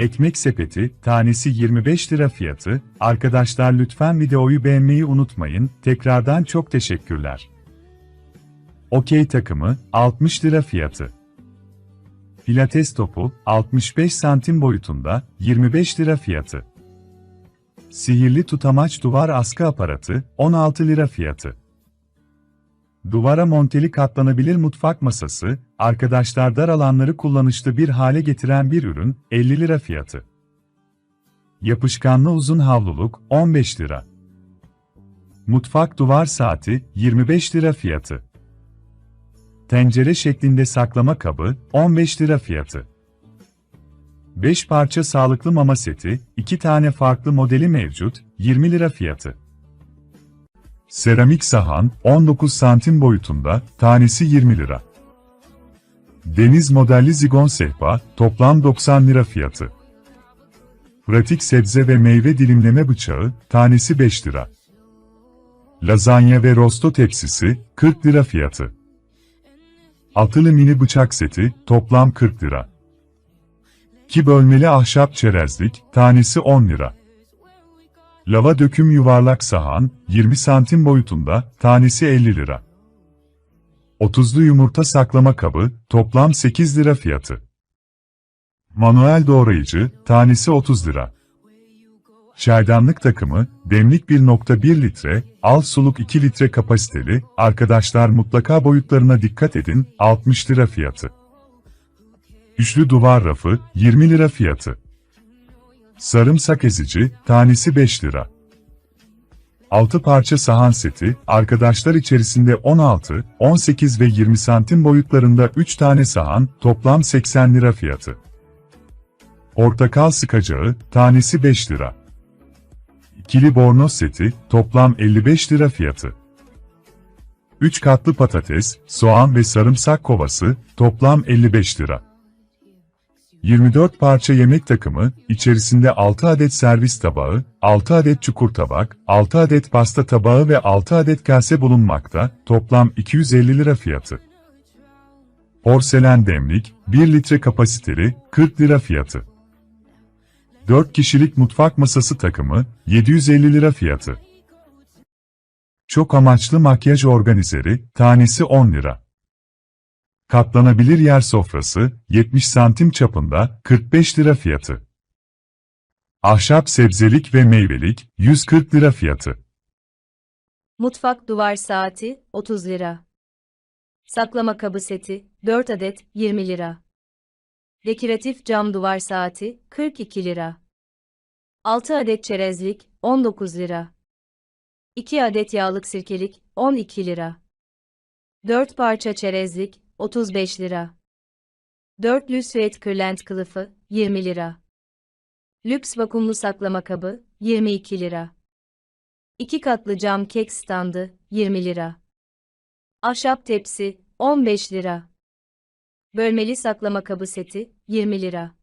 Ekmek sepeti, tanesi 25 lira fiyatı. Arkadaşlar lütfen videoyu beğenmeyi unutmayın. Tekrardan çok teşekkürler. Okey takımı, 60 lira fiyatı. Pilates topu, 65 santim boyutunda, 25 lira fiyatı. Sihirli tutamaç duvar askı aparatı, 16 lira fiyatı. Duvara monteli katlanabilir mutfak masası, arkadaşlar dar alanları kullanışlı bir hale getiren bir ürün, 50 lira fiyatı. Yapışkanlı uzun havluluk, 15 lira. Mutfak duvar saati, 25 lira fiyatı. Tencere şeklinde saklama kabı, 15 lira fiyatı. 5 parça sağlıklı mama seti, 2 tane farklı modeli mevcut, 20 lira fiyatı. Seramik sahan, 19 santim boyutunda, tanesi 20 lira. Deniz modelli zigon sehpa, toplam 90 lira fiyatı. Pratik sebze ve meyve dilimleme bıçağı, tanesi 5 lira. Lazanya ve rosto tepsisi, 40 lira fiyatı. Altılı mini bıçak seti, toplam 40 lira. 2 bölmeli ahşap çerezlik, tanesi 10 lira. Lava döküm yuvarlak sahan, 20 santim boyutunda, tanesi 50 lira. 30'lu yumurta saklama kabı, toplam 8 lira fiyatı. Manuel doğrayıcı, tanesi 30 lira. Çaydanlık takımı, demlik 1.1 litre, al suluk 2 litre kapasiteli, arkadaşlar mutlaka boyutlarına dikkat edin, 60 lira fiyatı. Üçlü duvar rafı, 20 lira fiyatı. Sarımsak ezici, tanesi 5 lira. 6 parça sahan seti, arkadaşlar içerisinde 16, 18 ve 20 santim boyutlarında 3 tane sahan, toplam 80 lira fiyatı. Portakal sıkacağı, tanesi 5 lira. İkili bornoz seti, toplam 55 lira fiyatı. 3 katlı patates, soğan ve sarımsak kovası, toplam 55 lira. 24 parça yemek takımı, içerisinde 6 adet servis tabağı, 6 adet çukur tabak, 6 adet pasta tabağı ve 6 adet kase bulunmakta, toplam 250 lira fiyatı. Porselen demlik, 1 litre kapasiteli, 40 lira fiyatı. 4 kişilik mutfak masası takımı, 750 lira fiyatı. Çok amaçlı makyaj organizeri, tanesi 10 lira. Katlanabilir yer sofrası, 70 santim çapında, 45 lira fiyatı. Ahşap sebzelik ve meyvelik, 140 lira fiyatı. Mutfak duvar saati 30 lira. Saklama kabı seti 4 adet 20 lira. Dekoratif cam duvar saati 42 lira. 6 adet çerezlik 19 lira. 2 adet yağlık sirkelik 12 lira. 4 parça çerezlik 35 lira. 4 lüks süet kırlent kılıfı 20 lira. Lüks vakumlu saklama kabı 22 lira. 2 katlı cam kek standı 20 lira. Ahşap tepsi 15 lira. Bölmeli saklama kabı seti 20 lira.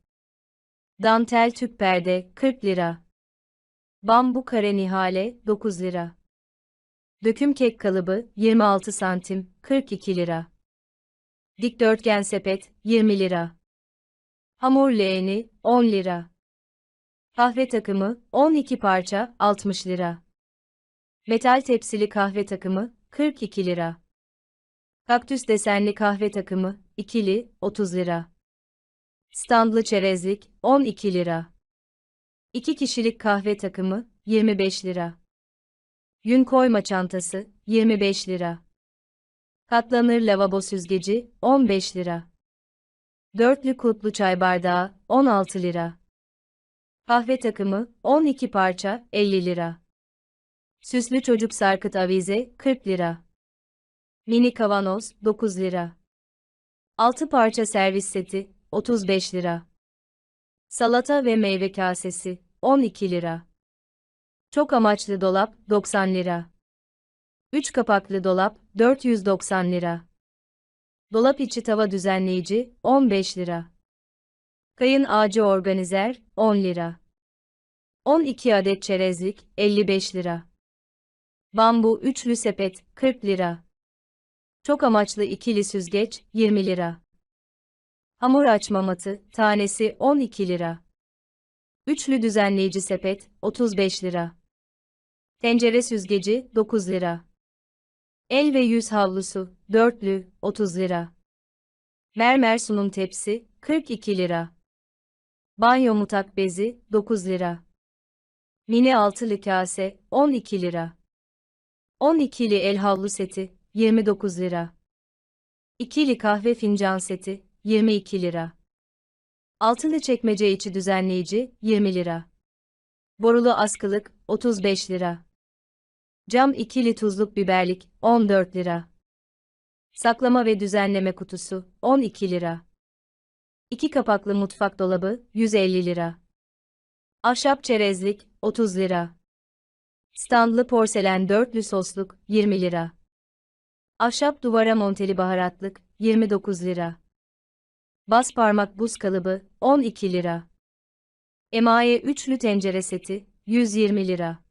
Dantel tüp perde 40 lira. Bambu kare nihale 9 lira. Döküm kek kalıbı 26 santim 42 lira. Dikdörtgen sepet 20 lira. Hamur leğeni 10 lira. Kahve takımı 12 parça 60 lira. Metal tepsili kahve takımı 42 lira. Kaktüs desenli kahve takımı ikili 30 lira. Standlı çerezlik 12 lira. 2 kişilik kahve takımı 25 lira. Yün koyma çantası 25 lira. Katlanır lavabo süzgeci 15 lira. Dörtlü kutlu çay bardağı 16 lira. Kahve takımı 12 parça 50 lira. Süslü çocuk sarkıt avize 40 lira. Mini kavanoz 9 lira. 6 parça servis seti 35 lira. Salata ve meyve kasesi 12 lira. Çok amaçlı dolap 90 lira. 3 kapaklı dolap 490 lira. Dolap içi tava düzenleyici 15 lira. Kayın ağacı organizer 10 lira. 12 adet çerezlik 55 lira. Bambu üçlü sepet 40 lira. Çok amaçlı ikili süzgeç 20 lira. Hamur açma matı tanesi 12 lira. Üçlü düzenleyici sepet, 35 lira. Tencere süzgeci, 9 lira. El ve yüz havlusu, dörtlü, 30 lira. Mermer sunum tepsi, 42 lira. Banyo mutak bezi, 9 lira. Mini altılı kase, 12 lira. 12'li el havlu seti, 29 lira. İkili kahve fincan seti, 22 lira. Altılı çekmece içi düzenleyici, 20 lira. Borulu askılık, 35 lira. Cam ikili tuzluk biberlik, 14 lira. Saklama ve düzenleme kutusu, 12 lira. İki kapaklı mutfak dolabı, 150 lira. Ahşap çerezlik, 30 lira. Standlı porselen dörtlü sosluk, 20 lira. Ahşap duvara monteli baharatlık, 29 lira. Bas parmak buz kalıbı, 12 lira. Emaye üçlü tencere seti, 120 lira.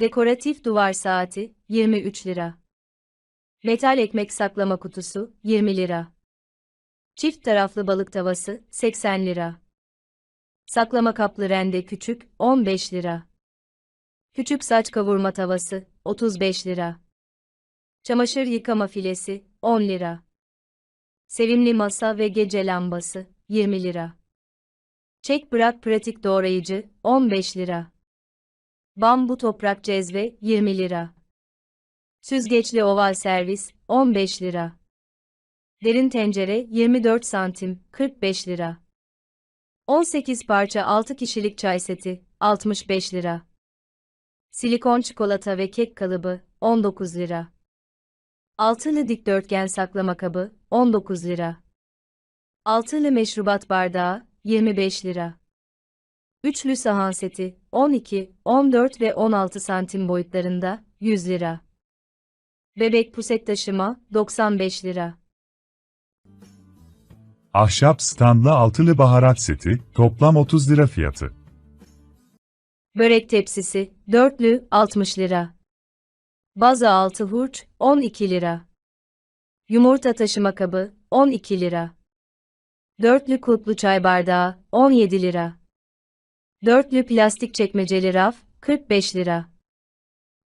Dekoratif duvar saati, 23 lira. Metal ekmek saklama kutusu, 20 lira. Çift taraflı balık tavası, 80 lira. Saklama kaplı rende küçük, 15 lira. Küçük saç kavurma tavası, 35 lira. Çamaşır yıkama filesi, 10 lira. Sevimli masa ve gece lambası, 20 lira. Çek bırak pratik doğrayıcı, 15 lira. Bambu toprak cezve, 20 lira. Süzgeçli oval servis, 15 lira. Derin tencere, 24 santim, 45 lira. 18 parça 6 kişilik çay seti, 65 lira. Silikon çikolata ve kek kalıbı, 19 lira. Altılı dikdörtgen saklama kabı, 19 lira. Altılı meşrubat bardağı, 25 lira. Üçlü sahan seti, 12, 14 ve 16 santim boyutlarında, 100 lira. Bebek puset taşıma, 95 lira. Ahşap standlı altılı baharat seti, toplam 30 lira fiyatı. Börek tepsisi, dörtlü, 60 lira. Baza altı hurç, 12 lira. Yumurta taşıma kabı, 12 lira. Dörtlü kulplu çay bardağı, 17 lira. Dörtlü plastik çekmeceli raf, 45 lira.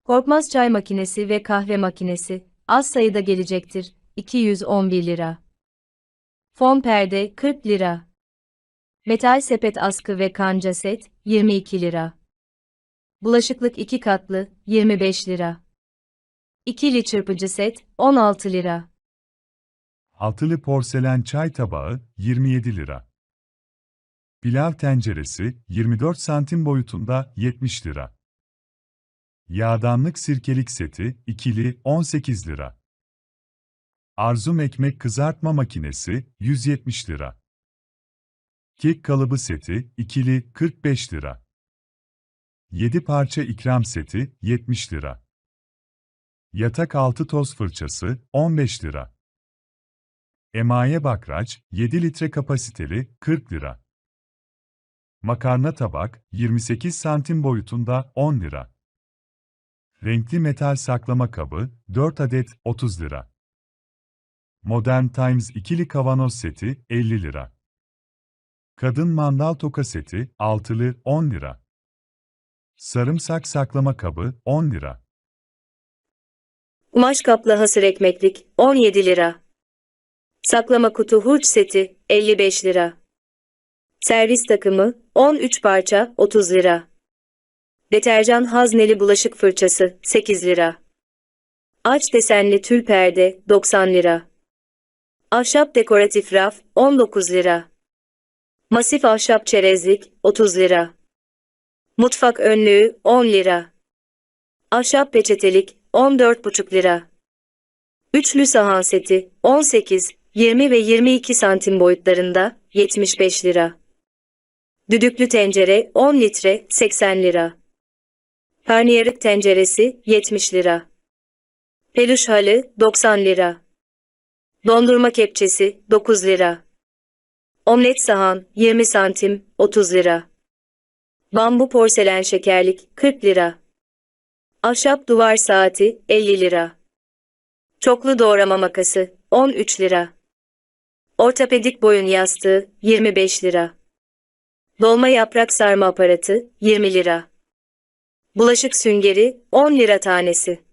Korkmaz çay makinesi ve kahve makinesi, az sayıda gelecektir, 211 lira. Fon perde, 40 lira. Metal sepet askı ve kanca set, 22 lira. Bulaşıklık 2 katlı, 25 lira. İkili çırpıcı set, 16 lira. Altılı porselen çay tabağı, 27 lira. Pilav tenceresi, 24 santim boyutunda, 70 lira. Yağdanlık sirkelik seti, ikili, 18 lira. Arzum ekmek kızartma makinesi, 170 lira. Kek kalıbı seti, ikili, 45 lira. 7 parça ikram seti, 70 lira. Yatak altı toz fırçası, 15 lira. Emaye bakraç, 7 litre kapasiteli, 40 lira. Makarna tabak, 28 santim boyutunda, 10 lira. Renkli metal saklama kabı, 4 adet, 30 lira. Modern Times ikili kavanoz seti, 50 lira. Kadın mandal toka seti, altılı, 10 lira. Sarımsak saklama kabı, 10 lira. Kumaş kaplı hasır ekmeklik, 17 lira. Saklama kutu hurç seti, 55 lira. Servis takımı, 13 parça, 30 lira. Deterjan hazneli bulaşık fırçası, 8 lira. Aç desenli tül perde, 90 lira. Ahşap dekoratif raf, 19 lira. Masif ahşap çerezlik, 30 lira. Mutfak önlüğü, 10 lira. Ahşap peçetelik, 14,5 lira. Üçlü sahan seti, 18, 20 ve 22 santim boyutlarında, 75 lira. Düdüklü tencere, 10 litre, 80 lira. Karnıyarık tenceresi, 70 lira. Peluş halı, 90 lira. Dondurma kepçesi, 9 lira. Omlet sahan, 20 santim, 30 lira. Bambu porselen şekerlik, 40 lira. Ahşap duvar saati, 50 lira. Çoklu doğrama makası, 13 lira. Ortopedik boyun yastığı, 25 lira. Dolma yaprak sarma aparatı 20 lira. Bulaşık süngeri 10 lira tanesi.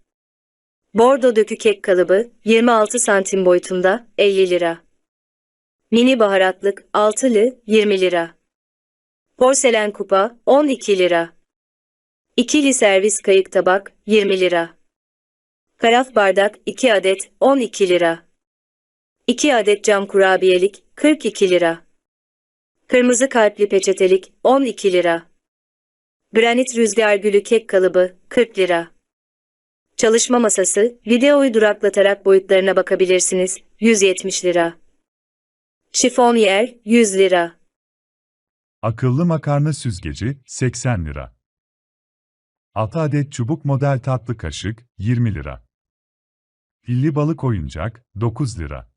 Bordo dökü kek kalıbı 26 santim boyutunda 50 lira. Mini baharatlık altılı 20 lira. Porselen kupa 12 lira. İkili servis kayık tabak 20 lira. Karaf bardak 2 adet 12 lira. 2 adet cam kurabiyelik 42 lira. Kırmızı kalpli peçetelik 12 lira. Granit rüzgar gülü kek kalıbı 40 lira. Çalışma masası, videoyu duraklatarak boyutlarına bakabilirsiniz. 170 lira. Şifonyer 100 lira. Akıllı makarna süzgeci 80 lira. 6 adet çubuk model tatlı kaşık 20 lira. Pilli balık oyuncak 9 lira.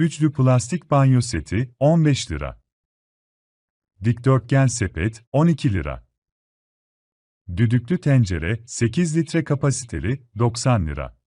Üçlü plastik banyo seti 15 lira. Dikdörtgen sepet 12 lira. Düdüklü tencere 8 litre kapasiteli 90 lira.